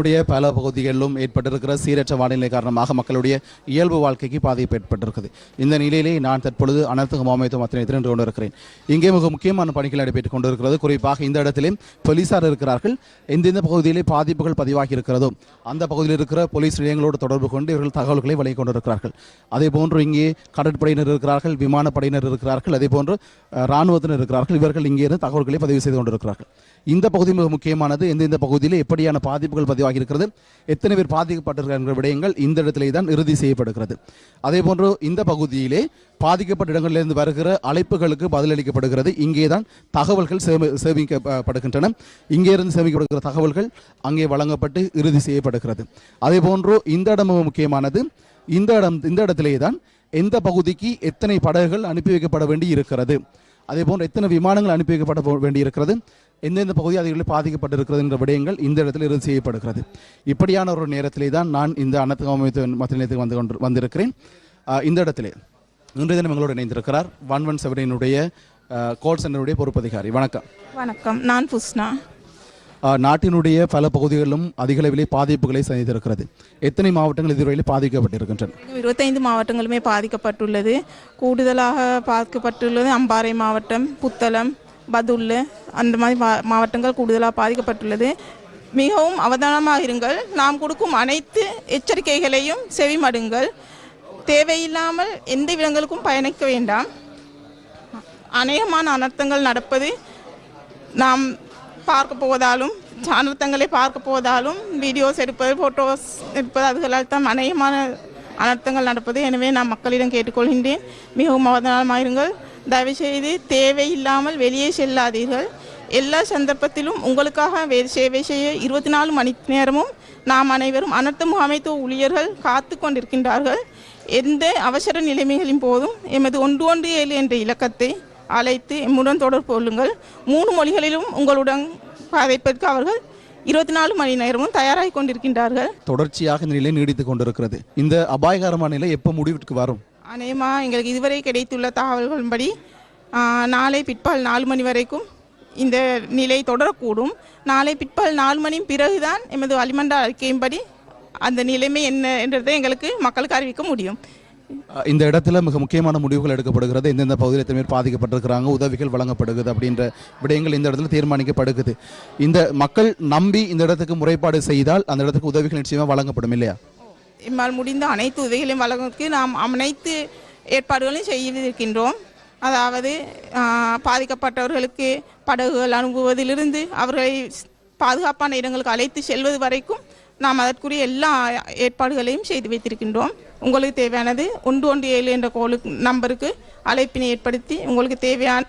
உடைய பல பகுதிகளிலும் ஏற்பட்டிருக்கிற சீரற்ற வானிலை காரணமாக மக்களுடைய இயல்பு வாழ்க்கைக்கு பாதிப்பு ஏற்பட்டிருக்குது. இந்த நிலையிலே நான் தற்பொழுது அனர்த்த முகாமைத்துவ மத்திய திரண்டு கொண்டிருக்கிறேன். இங்கே மிக முக்கியமான பணிகள் நடைபெற்றுக் கொண்டிருக்கிறது. குறிப்பாக இந்த இடத்திலே போலீசார் இருக்கிறார்கள். எந்தெந்த பகுதியிலே பாதிப்புகள் பதிவாகி இருக்கிறதோ அந்த பகுதியில் இருக்கிற போலீஸ் நிலையங்களோடு தொடர்பு கொண்டு இவர்கள் தகவல்களை வழங்கிக் கொண்டிருக்கிறார்கள். அதே போன்று இங்கே கடற்படையினர் இருக்கிறார்கள் விமானப்படையினர் இருக்கிறார்கள் அதே போன்று இராணுவத்தினர் இருக்கிறார்கள். இவர்கள் இங்கே இருந்து தகவல்களை பதிவு செய்து கொண்டிருக்கிறார்கள். இந்த பகுதி மிக முக்கியமானது. எந்தெந்த பகுதியில் எப்படியான பாதிப்புகள் பதிவாகி இருக்கிறது எத்தனை பேர் பாதிக்கப்பட்டிருக்கிறார் என்ற விடயங்கள் இந்த இடத்திலே தான் இறுதி செய்யப்படுகிறது. அதே போன்று இந்த பகுதியிலே பாதிக்கப்பட்ட இடங்களிலிருந்து வருகிற அழைப்புகளுக்கு பதிலளிக்கப்படுகிறது. இங்கே தான் தகவல்கள் சேமிக்கப்படுகின்றன. இங்கே இருந்து சேமிக்கப்படுகிற தகவல்கள் அங்கே வழங்கப்பட்டு இறுதி செய்யப்படுகிறது. அதே போன்று இந்த இடமும் முக்கியமானது. இந்த இடம் இந்த இடத்திலே தான் எந்த பகுதிக்கு எத்தனை படகுகள் அனுப்பி வைக்கப்பட வேண்டி இருக்கிறது. அதே போன்று எத்தனை விமானங்கள் அனுப்பி வைக்கப்பட வேண்டியிருக்கிறது எந்தெந்த பகுதி அதிகளில் பாதிக்கப்பட்டிருக்கிறது என்ற விடயங்கள் இந்த இடத்தில் இறுதி செய்யப்படுகிறது. இப்படியான ஒரு நேரத்திலே தான் நான் இந்த அனைத்து அமைப்பு மத்திய நிலையத்துக்கு வந்து கொண்டு வந்திருக்கிறேன். இந்த இடத்திலே இன்றைய தினம் எங்களோடு இணைந்திருக்கிறார். ஒன் ஒன் செவனினுடைய கோல் சென்டருடைய பொறுப்பதிகாரி. வணக்கம். வணக்கம். நான் புஸ்னா நாட்டினுடைய பல பகுதிகளிலும் அதிக அளவிலே பாதிப்புகளை சந்தித்திருக்கிறது. எத்தனை மாவட்டங்கள் இதுவரையில் பாதிக்கப்பட்டிருக்கின்றன? இருபத்தைந்து மாவட்டங்களுமே பாதிக்கப்பட்டுள்ளது. கூடுதலாக பாதிக்கப்பட்டுள்ளது அம்பாறை மாவட்டம் புத்தளம் பதுல்லு அந்த மாதிரி மா- மாவட்டங்கள் கூடுதலாக பாதிக்கப்பட்டுள்ளது. மிகவும் அவதானமாக இருங்கள் நாம் கொடுக்கும் அனைத்து எச்சரிக்கைகளையும் செவிமடுங்கள். தேவையில்லாமல் எந்த விலங்குகளுக்கும் பயணிக்க வேண்டாம். அநேகமான அனர்த்தங்கள் நடப்பது நாம் பார்க்க போவதாலும் அனர்த்தங்களை பார்க்க போவதாலும் வீடியோஸ் எடுப்பது ஃபோட்டோஸ் எடுப்பது அதுகளால் தான் அநேகமான அனர்த்தங்கள் நடப்பது. எனவே நான் மக்களிடம் கேட்டுக்கொள்கின்றேன். மிகவும் அவதானமாயிருங்கள். தயவுசெய்து தேவையில்லாமல் வெளியே செல்லாதீர்கள். எல்லா சந்தர்ப்பத்திலும் உங்களுக்காக வே- சேவை செய்ய இருபத்தி நாலு மணி நேரமும் நாம் அனைவரும் அனர்த்த முகாமைத்துவ ஊழியர்கள் காத்து கொண்டிருக்கின்றார்கள். எந்த அவசர நிலைமைகளின் போதும் எமது ஒன்று ஒன்று ஏழு என்ற இலக்கத்தை அழைத்து எம்முடன் தொடர்பு கொள்ளுங்கள். மூணு மொழிகளிலும் உங்களுடன் கதைப்பதற்கு அவர்கள் இருபத்தி நாலு மணி நேரமும் தயாராகி கொண்டிருக்கின்றார்கள். தொடர்ச்சியாக இந்த நிலை நீடித்துக் கொண்டிருக்கிறது. இந்த அபாயகரமான நிலை எப்போ முடிவுக்கு வரும்? அநேகமா எங்களுக்கு இதுவரை கிடைத்துள்ள தகவல்களின்படி நாளை பிற்பகல் நாலு மணி வரைக்கும் இந்த நிலை தொடரக்கூடும். நாளை பிற்பகல் நாலு மணி பிறகுதான் எமது வளிமண்ட அறிக்கையின்படி அந்த நிலைமை என்ன என்றதை எங்களுக்கு மக்களுக்கு அறிவிக்க முடியும். இந்த இடத்துல மிக முக்கியமான முடிவுகள் எடுக்கப்படுகிறது. எந்தெந்த பகுதியில் எத்தனை பேர் பாதிக்கப்பட்டிருக்கிறாங்க உதவிகள் வழங்கப்படுகிறது அப்படின்ற விடயங்கள் இந்த இடத்துல தீர்மானிக்கப்படுகிறது. இந்த மக்கள் நம்பி இந்த இடத்துக்கு முறைப்பாடு செய்தால் அந்த இடத்துக்கு உதவிகள் நிச்சயமாக வழங்கப்படும் இல்லையா? எம்மால் முடிந்த அனைத்து உதவிகளையும் வழங்குவதற்கு நாம் அனைத்து ஏற்பாடுகளையும் செய்திருக்கின்றோம். அதாவது பாதிக்கப்பட்டவர்களுக்கு படகுகள் அனுப்புவதிலிருந்து அவர்களை பாதுகாப்பான இடங்களுக்கு அழைத்து செல்வது வரைக்கும் நாம் அதற்குரிய எல்லா ஏற்பாடுகளையும் செய்து வைத்திருக்கின்றோம். உங்களுக்கு தேவையானது ஒன்று ஒன்று ஏழு என்ற கோலு நம்பருக்கு அழைப்பினை ஏற்படுத்தி உங்களுக்கு தேவையான